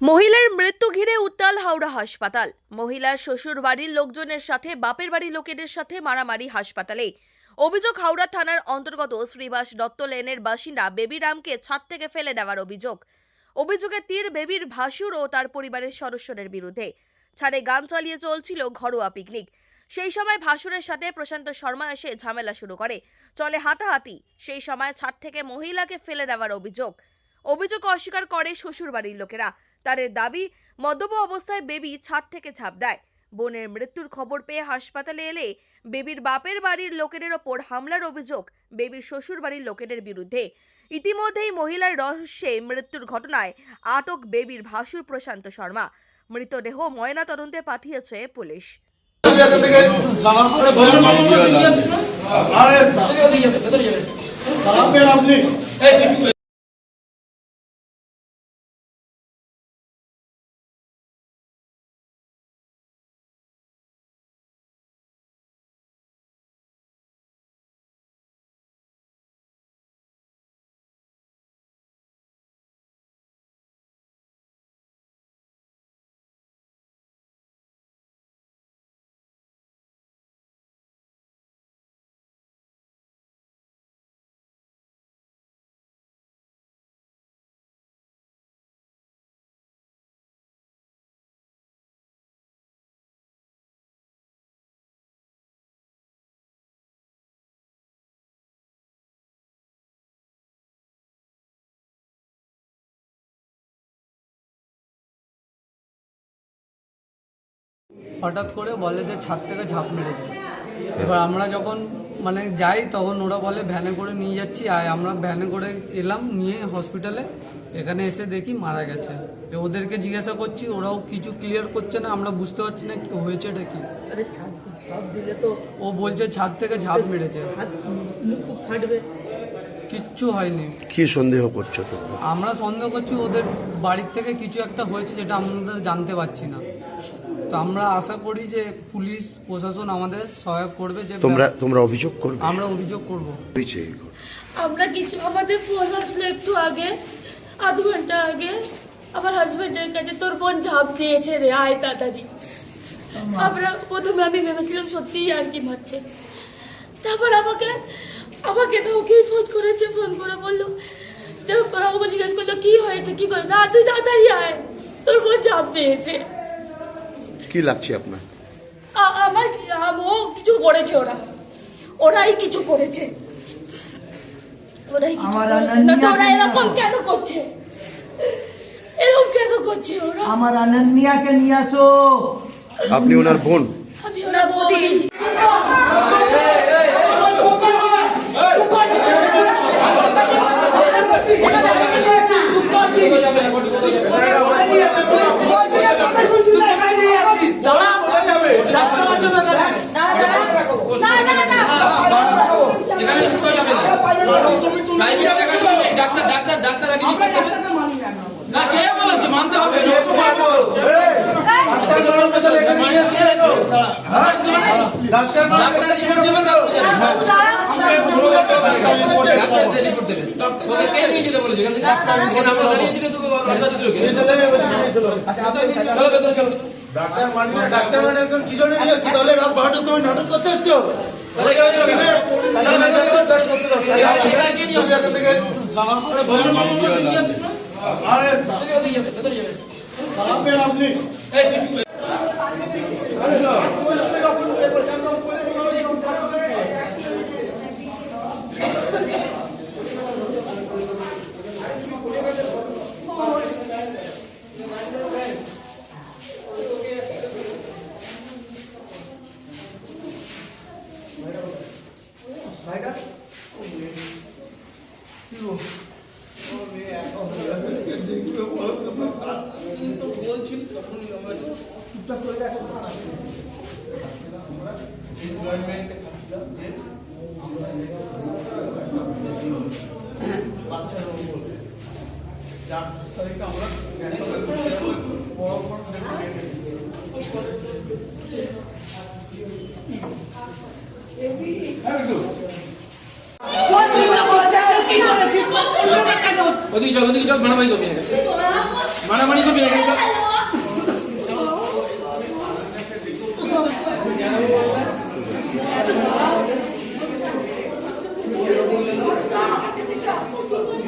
মহিলার মৃত্যু ঘিরে উত্তাল হাওড়া হাসপাতাল। মহিলার শ্বশুর বাড়ির লোকজনের সাথে, বাপের বাড়ির লোকেদের সাথে মারামারি হাসপাতালে অভিযোগ হাওড়া থানার অন্তর্গত শ্রীবাস দত্ত লেনের বাসিন্দা বেবি রামকে ছাদ থেকে ফেলে দেওয়ার অভিযোগ। অভিযোগে তীর বেবির ভাসুর ও তার পরিবারের সদস্যদের বিরুদ্ধে। ছাড়ে গান চালিয়ে চলছিল ঘরোয়া পিকনিক। সেই সময় ভাসুরের সাথে প্রশান্ত শর্মা এসে ঝামেলা শুরু করে। চলে হাতাহাতি। সেই সময় ছাদ থেকে মহিলাকে ফেলে দেওয়ার অভিযোগ। অভিযোগ অস্বীকার করে শ্বশুর বাড়ির লোকেরা। তাদের দাবি মদ্যপ অবস্থায় বেবি ছাদ থেকে ঝাঁপ দেয়। বোনের মৃত্যুর খবর পেয়ে হাসপাতালে এলে বেবির বাপের বাড়ির লোকেদের ওপর হামলার অভিযোগ বেবির শ্বশুর বাড়ির লোকেদের বিরুদ্ধে। ইতিমধ্যেই মহিলার রহস্যে মৃত্যুর ঘটনায় আটক বেবির ভাসুর প্রশান্ত শর্মা। মৃতদেহ ময়না তদন্তে পাঠিয়েছে পুলিশ। হঠাৎ করে বলে যে ছাদ থেকে ঝাঁপ মেরেছে। এবার আমরা যখন মানে যাই তখন ওরা বলে ভ্যানে করে নিয়ে যাচ্ছি আর আমরা ভ্যানে করে এলাম নিয়ে হসপিটালে এখানে এসে দেখি মারা গেছে। ওদেরকে জিজ্ঞাসা করছি ওরাও কিছু ক্লিয়ার করছে না? আমরা বুঝতে পারছি না কি হয়েছে এটা কি? আরে ছাদ ঝাঁপ দিলে তো ও বলছে ছাদ থেকে ঝাঁপ মেরেছে। হাত কিচ্ছু হয়নি। কি সন্দেহ করছ তো আমরা সন্দেহ করছি ওদের বাড়ির থেকে কিছু একটা হয়েছে যেটা আমরা জানতে পারছি না। তো আমরা আশা করি যে পুলিশ প্রশাসন আমাদের সহায়ক করবে যে তোমরা তোমরা অভিযোগ করবে। আমরা অভিযোগ করব। আমরা কিছু আমাদের ফোন আসলো একটু আগে আধ ঘণ্টা আগে। আমার হাজবেন্ডের কাছে তোর বোন ঝাঁপ দিয়েছে রে আয় তাড়াতাড়ি। আমরা প্রথমে আমি ভেবেছিলাম সত্যিই আর কি মারছে তারপর আমাকে আমাকে তো ওকেই ফোন করেছে ফোন করে বলল তারপর আমাকে জিজ্ঞেস করল কি হয়েছে? কি করে? না তুই তাড়াতাড়ি আয়। তোর বোন ঝাঁপ দিয়েছে। কি লাগছে আপনার? আমার আমও ও কিছু করেছে ওরা। ওরাই কিছু করেছে। ওরাই কিছু আমার করেছে। না তো ওরা কেন? এরকম কেন করছে? এরকম কেন করছে ওরা? আমার আনন্দিয়াকে নিয়ে আসো। আপনি ওনার বোন? আমি ওনার বৌদি না না না এখানে বিষয় যাবে না প্রাইভেটে দেখা যাবে না। ডাক্তার ডাক্তার ডাক্তার আগে না কে বলেছে? মানতে হবে ডাক্তার রিপোর্ট দেবে ডাক্তার যে রিপোর্ট দেবে। তোকে কে নিয়ে যেতে বলেছে? এখানে আমরা দাঁড়িয়েছিল তোকে কথা দিছিল কে চলো ভেতরে চলো। ডাক্তার মানে ডাক্তার মানে একদম কি জন্য নিয়ে এসছো তাহলে রাত বারোটার সময় নাটক করতে এসছো? চলো চলো চলো চলো ভেতরে চলো দশ করতে দশ এখানে কে নিয়ে আসছে? এখান থেকে আরে ভজন মামু নিয়ে আসছিস না আরে ওদিকে ওদিকে যাবে ভেতরে যাবে আপনি আপনি এই তুই চুপ ওদিকে যাও ওদিকে যাও, মারামারি করবি। মারামারি ছবি ছবি রেখে দাও। এবার আমরা ছেলে আমাদের